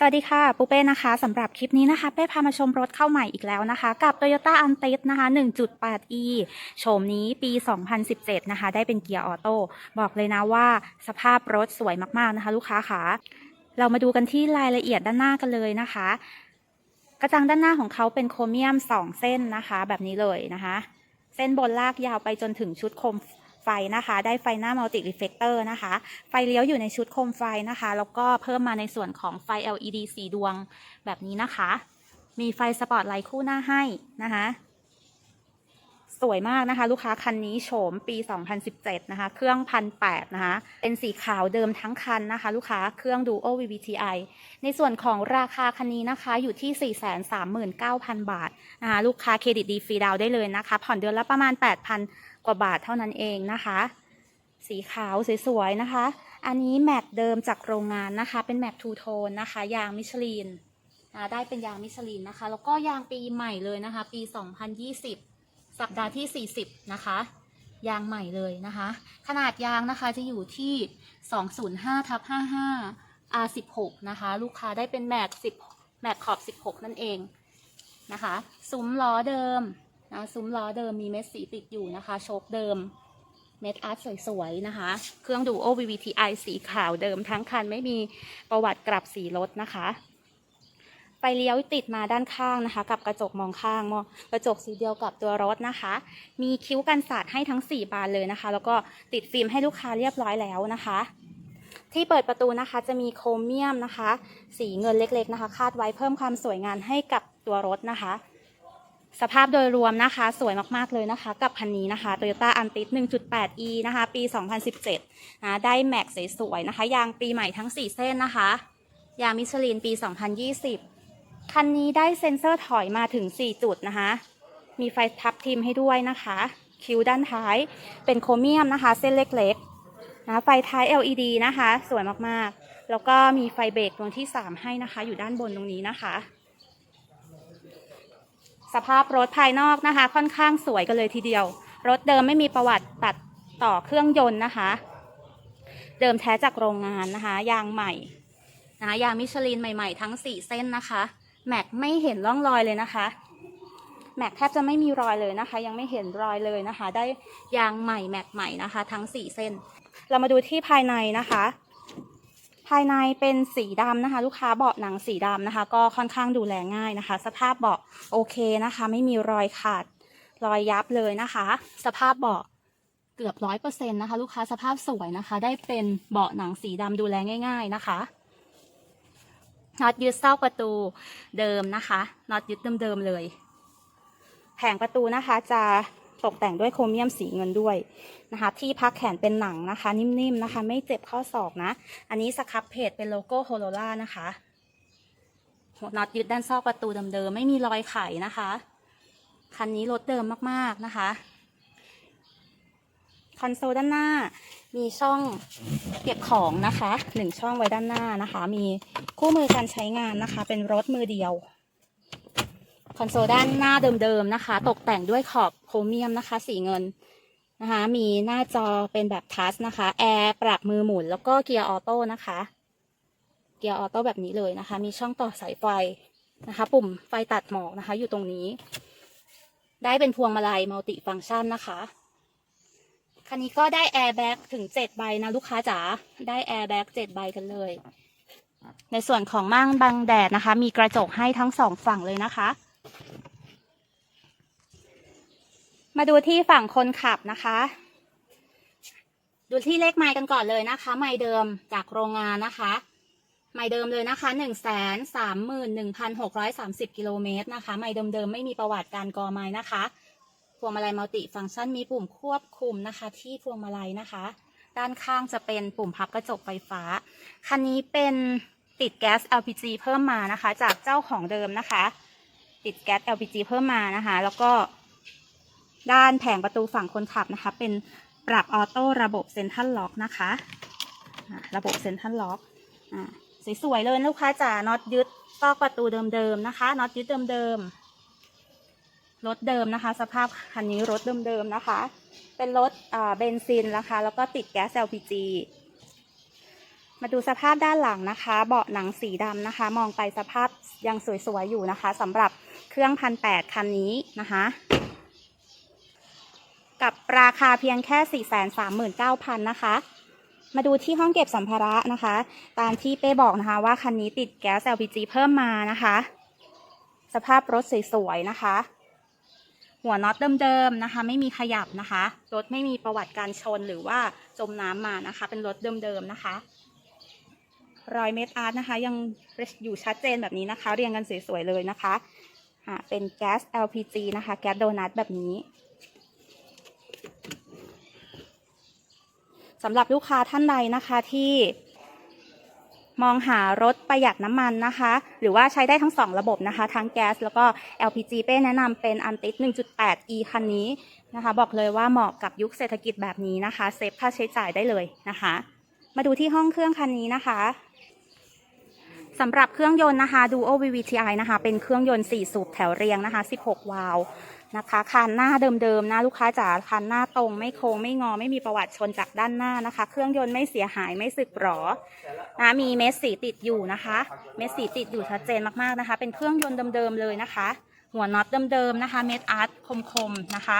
สวัสดีค่ะ ปูเป้นะคะสำหรับคลิปนี้นะคะ เป้พามาชมรถเข้าใหม่อีกแล้วนะคะ กับ Toyota a n t i s นะคะ 1.8e โฉมนี้ปี 2017 นะคะ ได้เป็นเกียร์ออโต้บอกเลยนะว่าสภาพรถสวยมากๆนะคะ ลูกค้าค่ะเรามาดูกันที่รายละเอียดด้านหน้ากันเลยนะคะ กระจังด้านหน้าของเขาเป็นโครเมียม 2 เส้นนะคะ แบบนี้เลยนะคะ เส้นบนลากยาวไปจนถึงชุดโคม ฟนะคะ ได้ไฟหน้ามัลติรีเฟกเตอร์นะคะ ไฟเลี้ยวอยู่ในชุดโคมไฟนะคะ แล้วก็เพิ่มมาในส่วนของไฟ LED สีดวงแบบนี้นะคะ มีไฟสปอตไลท์คู่หน้าให้นะคะ สวยมากนะคะ ลูกค้าคันนี้โฉมปี 2017 นะคะ เครื่องพันแนะคะ เป็นสีขาวเดิมทั้งคันนะคะ ลูกค้าเครื่อง Duo VVTi ในส่วนของราคาคันนี้นะคะอยู่ที่ 439,000 บาทนะคะลูกค้าเครดิตดีฟรีดาวได้เลยนะคะ ผ่อนเดือนละประมาณ 8,000 กว่าบาทเท่านั้นเองนะคะ สีขาวสวยๆนะคะ อันนี้แม็กเดิมจากโรงงานนะคะ เป็นแม็กทูโทนนะคะ ยางมิชลินได้เป็นยางมิชลินนะคะ แล้วก็ยางปีใหม่เลยนะคะ ปี 2020 สัปดาห์ที่ 40 นะคะ ยางใหม่เลยนะคะ ขนาดยางนะคะจะอยู่ที่ 205ทับ55 R16 นะคะ ลูกค้าได้เป็นแม็ก10แม็กขอบ 16 นั่นเองนะคะซุ้มล้อเดิมนะซุ้มล้อเดิมมีเม็ดสีติดอยู่นะคะ โชคเดิม เม็ดอาร์ตสวยๆนะคะ เครื่องดูโอ VVTi สีขาวเดิมทั้งคันไม่มีประวัติกลับสีรถนะคะ ไฟเลี้ยวติดมาด้านข้างนะคะ กับกระจกมองข้างมองกระจกสีเดียวกับตัวรถนะคะ มีคิ้วกันสาดให้ทั้ง 4 บานเลยนะคะ แล้วก็ติดฟิล์มให้ลูกค้าเรียบร้อยแล้วนะคะ ที่เปิดประตูนะคะจะมีโครเมียมนะคะ สีเงินเล็กๆนะคะ คาดไว้เพิ่มความสวยงามให้กับตัวรถนะคะ สภาพโดยรวมนะคะ สวยมากๆเลยนะคะ กับคันนี้นะคะ Toyota a n t i s 1.8e นะคะ ปี 2017นะได้แม็กสวยๆนะคะยางปีใหม่ทั้ง 4 เส้นนะคะยางมิชลินปี 2020 คันนี้ได้เซ็นเซอร์ถอยมาถึง 4 จุดนะคะ มีไฟทับทิมให้ด้วยนะคะ คิ้วด้านท้ายเป็นโครเมียมนะคะ เส้นเล็กๆนะไฟท้าย LED นะคะ สวยมากๆ แล้วก็มีไฟเบรกดวงที่ 3 ให้นะคะ อยู่ด้านบนตรงนี้นะคะ สภาพรถภายนอกนะคะ ค่อนข้างสวยกันเลยทีเดียว รถเดิมไม่มีประวัติตัดต่อเครื่องยนต์นะคะ เดิมแท้จากโรงงานนะคะ ยางใหม่นะคะยางมิชลินใหม่ ๆ ทั้ง 4 เส้นนะคะ แม็กไม่เห็นร่องรอยเลยนะคะแม็กแทบจะไม่มีรอยเลยนะคะ ยังไม่เห็นรอยเลยนะคะ ได้ยางใหม่แม็กใหม่นะคะ ทั้ง 4 เส้น เรามาดูที่ภายในนะคะ ภายในเป็นสีดำนะคะ ลูกค้าเบาะหนังสีดำนะคะ ก็ค่อนข้างดูแลง่ายนะคะ สภาพเบาะโอเคนะคะ ไม่มีรอยขาดรอยยับเลยนะคะ สภาพเบาะเกือบร้อยเปอร์เซ็นต์นะคะ ลูกค้าสภาพสวยนะคะ ได้เป็นเบาะหนังสีดำดูแลง่าย ๆนะคะ น็อตยึดซอกประตูเดิมนะคะน็อตยึดเดิมๆเลย แผงประตูนะคะจะตกแต่งด้วยโครเมียมสีเงินด้วยนะคะ ที่พักแขนเป็นหนังนะคะ นิ่มๆนะคะ ไม่เจ็บข้อศอกนะ อันนี้สครับเพจเป็นโลโก้โฮโลล่านะคะน็อตยึดด้านซอกประตูเดิมๆไม่มีรอยไขนะคะ คันนี้รถเดิมมากๆนะคะ คอนโซลด้านหน้า มีช่องเก็บของนะคะหนึ่งช่องไว้ด้านหน้านะคะ มีคู่มือการใช้งานนะคะ เป็นรถมือเดียว คอนโซลด้านหน้าเดิมๆนะคะ ตกแต่งด้วยขอบโครเมียมนะคะ สีเงินนะคะ มีหน้าจอเป็นแบบทัชนะคะ แอร์ปรับมือหมุนแล้วก็เกียร์ออโต้นะคะ เกียร์ออโต้แบบนี้เลยนะคะ มีช่องต่อสายไฟนะคะ ปุ่มไฟตัดหมอกนะคะ อยู่ตรงนี้ ได้เป็นพวงมาลัยมัลติฟังก์ชันนะคะ คันนี้ก็ได้แอร์แบ็กถึงเจ็ดใบนะลูกค้าจ๋า ได้แอร์แบ็กเจ็ดใบกันเลย ในส่วนของม่านบังแดดนะคะ มีกระจกให้ทั้งสองฝั่งเลยนะคะ มาดูที่ฝั่งคนขับนะคะ ดูที่เลขไมล์กันก่อนเลยนะคะ ไมล์เดิมจากโรงงานนะคะ ไมล์เดิมเลยนะคะหนึ่งแสนสามหมื่นหนึ่งพันหกร้อยสามสิบกิโลเมตรนะคะ ไมล์เดิมๆไม่มีประวัติการกอไม้นะคะ พวงมาลัยมัลติฟังก์ชันมีปุ่มควบคุมนะคะ ที่พวงมาลัยนะคะ ด้านข้างจะเป็นปุ่มพับกระจกไฟฟ้า คันนี้เป็นติดแก๊ส LPG เพิ่มมานะคะ จากเจ้าของเดิมนะคะ ติดแก๊ส LPG เพิ่มมานะคะ แล้วก็ด้านแผงประตูฝั่งคนขับนะคะ เป็นปรับออโต้ระบบเซ็นทรัลล็อกนะคะระบบเซ็นทรัลล็อกสวยๆเลยลูกค้าจ๋าน็อตยึดซอกประตูเดิมๆนะคะน็อตยึดเดิมๆ รถเดิมนะคะ สภาพคันนี้รถเดิมๆนะคะ เป็นรถเบนซินนะคะ แล้วก็ติดแก๊ส LPG มาดูสภาพด้านหลังนะคะ เบาะหนังสีดำนะคะ มองไปสภาพยังสวยๆอยู่นะคะสำหรับเครื่องพันแปดคันนี้นะคะ กับราคาเพียงแค่ 439,000 นะคะ มาดูที่ห้องเก็บสัมภาระนะคะ ตามที่เป้บอกนะคะว่าคันนี้ติดแก๊ส LPG เพิ่มมานะคะ สภาพรถสวยๆนะคะ หัวน็อตเดิมๆนะคะ ไม่มีขยับนะคะรถไม่มีประวัติการชนหรือว่าจมน้ำมานะคะ เป็นรถเดิมๆนะคะรอยเม็ดอาร์ตนะคะ ยังอยู่ชัดเจนแบบนี้นะคะ เรียงกันสวยๆเลยนะคะอ่าเป็นแก๊ส LPG นะคะ แก๊สโดนัทแบบนี้สำหรับลูกค้าท่านใดนะคะที่ มองหารถประหยัดน้ำมันนะคะ หรือว่าใช้ได้ทั้ง 2 ระบบนะคะ ทั้งแก๊สแล้วก็ LPG เป้แนะนำเป็นอันติส1.8 e คันนี้นะคะ บอกเลยว่าเหมาะกับยุคเศรษฐกิจแบบนี้นะคะ เซฟค่าใช้จ่ายได้เลยนะคะ มาดูที่ห้องเครื่องคันนี้นะคะ สำหรับเครื่องยนต์นะคะ Duo VVTi นะคะ เป็นเครื่องยนต์ 4 สูบแถวเรียงนะคะ 16 วาล์วนะคะคันหน้าเดิมๆนะลูกค้าจ๋าคันหน้าตรงไม่โค้งไม่งอไม่มีประวัติชนจากด้านหน้านะคะ เครื่องยนต์ไม่เสียหายไม่สึกหรอนะมีเม็ดสีติดอยู่นะคะ เม็ดสีติดอยู่ชัดเจนมากๆนะคะ เป็นเครื่องยนต์เดิมๆเลยนะคะ หัวน็อตเดิมๆนะคะ เม็ดอาร์ตคมๆนะคะ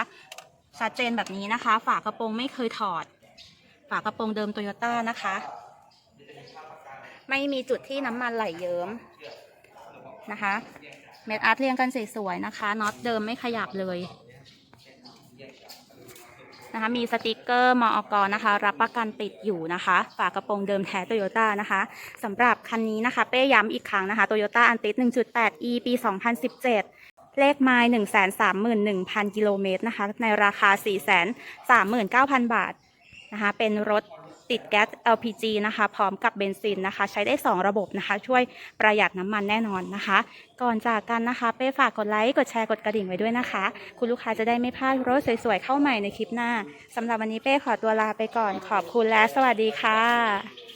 ชัดเจนแบบนี้นะคะ ฝากระโปรงไม่เคยถอด ฝากระโปรงเดิมโตโยต้านะคะ ไม่มีจุดที่น้ำมันไหลเยิ้มนะคะ เม็ดอาร์ตเรียงกันสวยๆนะคะน็อตเดิมไม่ขยับเลยนะคะมีสติกเกอร์มอกนะคะ รับประกันติดอยู่นะคะ ฝากระโปรงเดิมแท้โตโยต้านะคะสำหรับคันนี้นะคะ เป้ย้ำอีกครั้งนะคะโตโยต้าอันติส 1.8 e ปี 2017 เลขไมล์131,000 กิโลเมตรนะคะ ในราคา 439,000 บาทนะคะ เป็นรถ ติดแก๊ส LPG นะคะ พร้อมกับเบนซินนะคะ ใช้ได้ 2 ระบบนะคะ ช่วยประหยัดน้ำมันแน่นอนนะคะ ก่อนจากกันนะคะ เป้ฝากกดไลค์ กดแชร์ กดกระดิ่งไว้ด้วยนะคะ คุณลูกค้าจะได้ไม่พลาดรถสวยๆ เข้าใหม่ในคลิปหน้าสำหรับวันนี้เป้ขอตัวลาไปก่อนขอบคุณและสวัสดีค่ะ